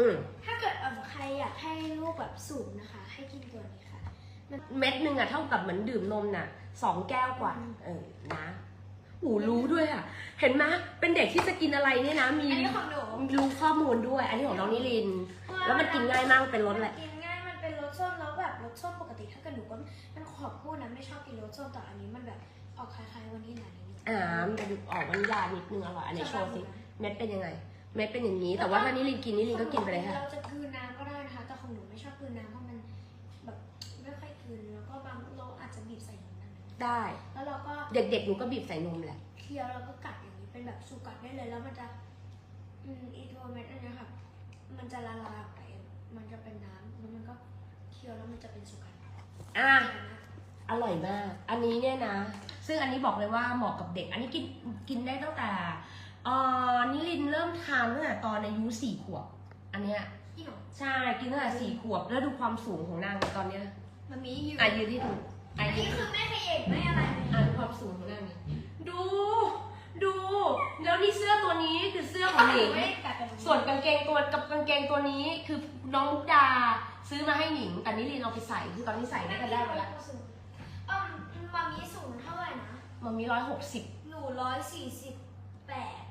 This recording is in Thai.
อืม ถ้าเกิดเอ่อใครอยากให้ลูกแบบสูงนะคะ ให้กินตัวนี้ค่ะ เม็ดหนึ่งอะเท่ากับเหมือนดื่มนมน่ะสองแก้วกว่า อืม เออนะหูรู้ด้วยอะเห็นไหมเป็นเด็กที่จะกินอะไรเนี่ยนะมีอันนี้ของหนูรู้ข้อมูลด้วย อันนี้ของน้องนิรินทร์ แล้วมันกินง่ายมากเป็นรสอะไรมันกินง่ายมันเป็นรสส้มแล้วแบบรสส้มปกติถ้าเกิดหนูก็มันขอบพูดนะไม่ชอบกินรสส้มแต่อันนี้มันแบบออกคล้ายๆวันนี้หนานิดนึงอ่ามันจะออกมันยานิดนึงอร่อยอันนี้โชว์สิเม็ดเป็นยังไง เม็ดเป็นอย่างนี้ แต่ว่าถ้านิรินทร์กินนิรินทร์ก็กินไปเลยค่ะ เราจะกลืนน้ำก็ได้นะคะ แต่ของหนูไม่ชอบกลืนน้ำเพราะมันแบบไม่ค่อยกลืนแล้วก็บางเราอาจจะบีบใส่นมนั้นได้แล้วเราก็เด็กๆหนูก็บีบใส่นมแหละ เคี้ยวแล้วก็กัดอย่างนี้เป็นแบบสูกัดได้เลยแล้วมันจะอืมอีตัวเม็ดอันเนี้ยค่ะ มันจะละลายออกไปมันจะเป็นน้ำแล้วมันก็เคี้ยวแล้วมันจะเป็นสูกัดอะ อร่อยมาก อันนี้เนี่ยนะ ซึ่งอันนี้บอกเลยว่าเหมาะกับเด็ก อันนี้กินกินได้ตั้งแต่เอ่อนิริน ทร์เริ่มทานตั้งแต่ตอนอายุสี่ขวบ อันเนี้ยพี่หนูใช่กินตั้งแต่สี่ขวบแล้วดูความสูงของนางตอนเนี้ยมันมีอยู่อะยืนที่ถูกอัอะนยืนี้นคือไม่ขยับไม่อะไรเลยอะดูความสูงของนางนี่ดู ดูแล้วนี่เสื้อตัวนี้คือเสื้อของหนิง ไม่ได้กัดกันส่วนกางเกงตัวกับกางเกงตัวนี้คือน้องมุกดาซื้อมาให้หนิง แต่นิรินทร์เอาไปใส่คือตอนนี้ใส่ได้กันได้หมดแล้วเอ่อมามีสูงเท่าไหร่นะ มันมีร้อยหกสิบหนูร้อยสี่สิบแปด